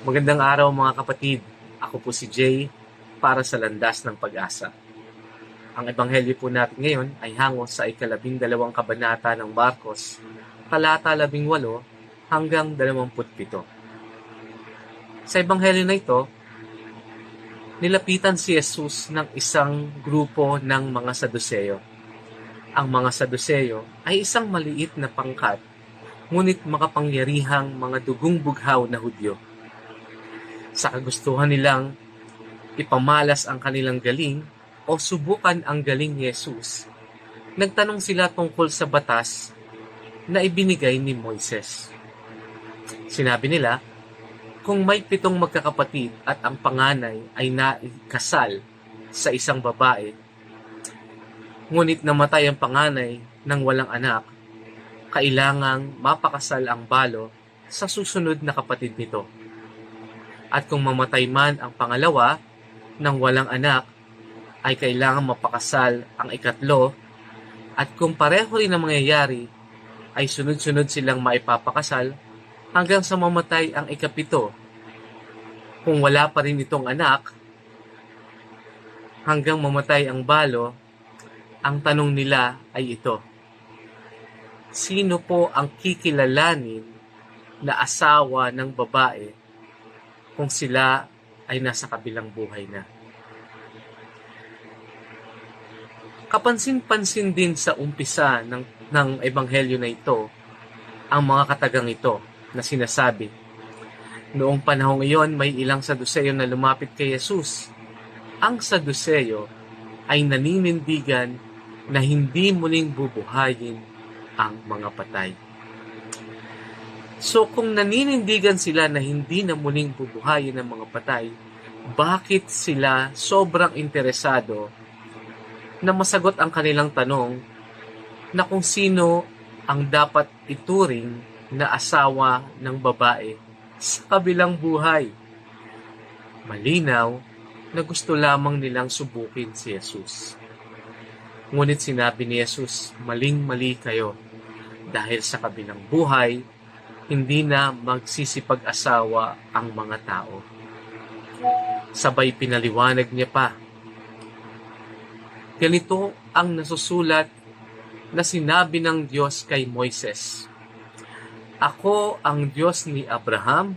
Magandang araw mga kapatid. Ako po si Jay para sa Landas ng Pag-asa. Ang ebanghelyo po natin ngayon ay hango sa ikalabing dalawang kabanata ng Marcos, talata labing walo hanggang dalawamput pito. Sa ebanghelyo na ito, nilapitan si Jesus ng isang grupo ng mga Saduseyo. Ang mga Saduseyo ay isang maliit na pangkat, ngunit makapangyarihang mga dugong bughaw na Hudyo sa kagustuhan nilang ipamalas ang kanilang galing o subukan ang galing ni Jesus, nagtanong sila tungkol sa batas na ibinigay ni Moises. Sinabi nila, kung may pitong magkakapatid at ang panganay ay naikasal sa isang babae, ngunit namatay ang panganay ng walang anak, kailangang mapakasal ang balo sa susunod na kapatid nito. At kung mamatay man ang pangalawa ng walang anak, ay kailangan mapakasal ang ikatlo at kung pareho rin ang mangyayari, ay sunod-sunod silang maipapakasal hanggang sa mamatay ang ikapito. Kung wala pa rin itong anak, hanggang mamatay ang balo, ang tanong nila ay ito. Sino po ang kikilalanin na asawa ng babae kung sila ay nasa kabilang buhay na. Kapansin-pansin din sa umpisa ng, ng ebanghelyo na ito ang mga katagang ito na sinasabi. Noong panahong iyon, may ilang saduseyo na lumapit kay Jesus. Ang saduseyo ay naninindigan na hindi muling bubuhayin ang mga patay. So kung naninindigan sila na hindi na muling bubuhayin ng mga patay, bakit sila sobrang interesado na masagot ang kanilang tanong na kung sino ang dapat ituring na asawa ng babae sa kabilang buhay? Malinaw na gusto lamang nilang subukin si Jesus. Ngunit sinabi ni Jesus, maling-mali kayo dahil sa kabilang buhay, hindi na magsisipag-asawa ang mga tao. Sabay pinaliwanag niya pa. Ganito ang nasusulat na sinabi ng Diyos kay Moises. Ako ang Diyos ni Abraham,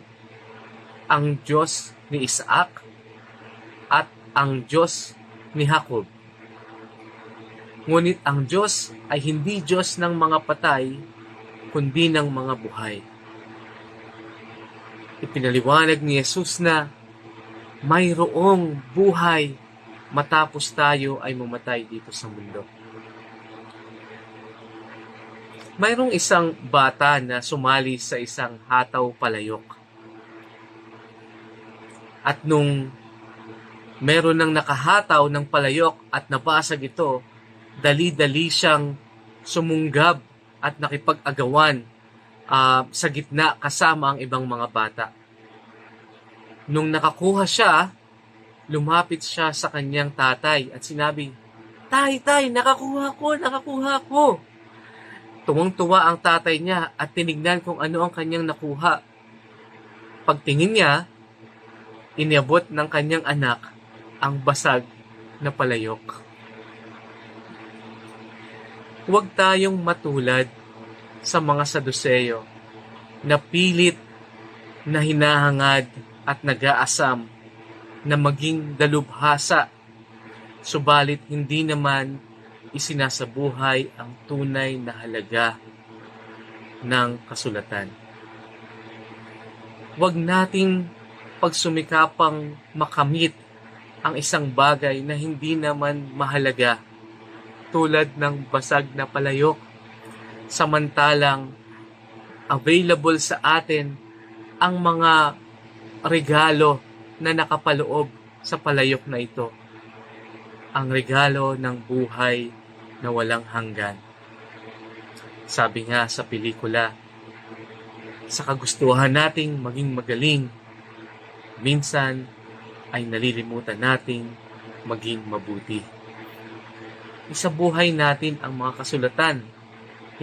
ang Diyos ni Isaac, at ang Diyos ni Jacob. Ngunit ang Diyos ay hindi Diyos ng mga patay, kundi ng mga buhay ipinaliwanag ni Jesus na mayroong buhay matapos tayo ay mamatay dito sa mundo. Mayroong isang bata na sumali sa isang hataw palayok. At nung meron ng nakahataw ng palayok at nabasag ito, dali-dali siyang sumunggab at nakipag-agawan uh, sa gitna kasama ang ibang mga bata. Nung nakakuha siya, lumapit siya sa kanyang tatay at sinabi, Tay, tay, nakakuha ko, nakakuha ko. Tuwang-tuwa ang tatay niya at tinignan kung ano ang kanyang nakuha. Pagtingin niya, iniabot ng kanyang anak ang basag na palayok. Huwag tayong matulad sa mga Saduseyo na pilit na hinahangad at nag-aasam na maging dalubhasa subalit hindi naman isinasabuhay ang tunay na halaga ng kasulatan. Huwag nating pagsumikapang makamit ang isang bagay na hindi naman mahalaga tulad ng basag na palayok samantalang available sa atin ang mga regalo na nakapaloob sa palayok na ito. Ang regalo ng buhay na walang hanggan. Sabi nga sa pelikula, sa kagustuhan nating maging magaling, minsan ay nalilimutan nating maging mabuti. Isabuhay natin ang mga kasulatan,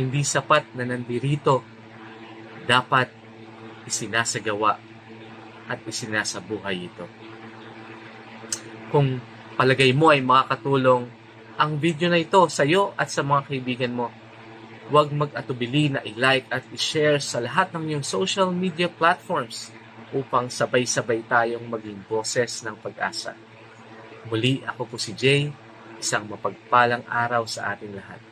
hindi sapat na nandirito, dapat isinasagawa at isinasabuhay ito. Kung palagay mo ay makakatulong ang video na ito sa iyo at sa mga kaibigan mo, huwag mag-atubili na i-like at i-share sa lahat ng iyong social media platforms upang sabay-sabay tayong maging boses ng pag-asa. Muli ako po si Jay, isang mapagpalang araw sa ating lahat.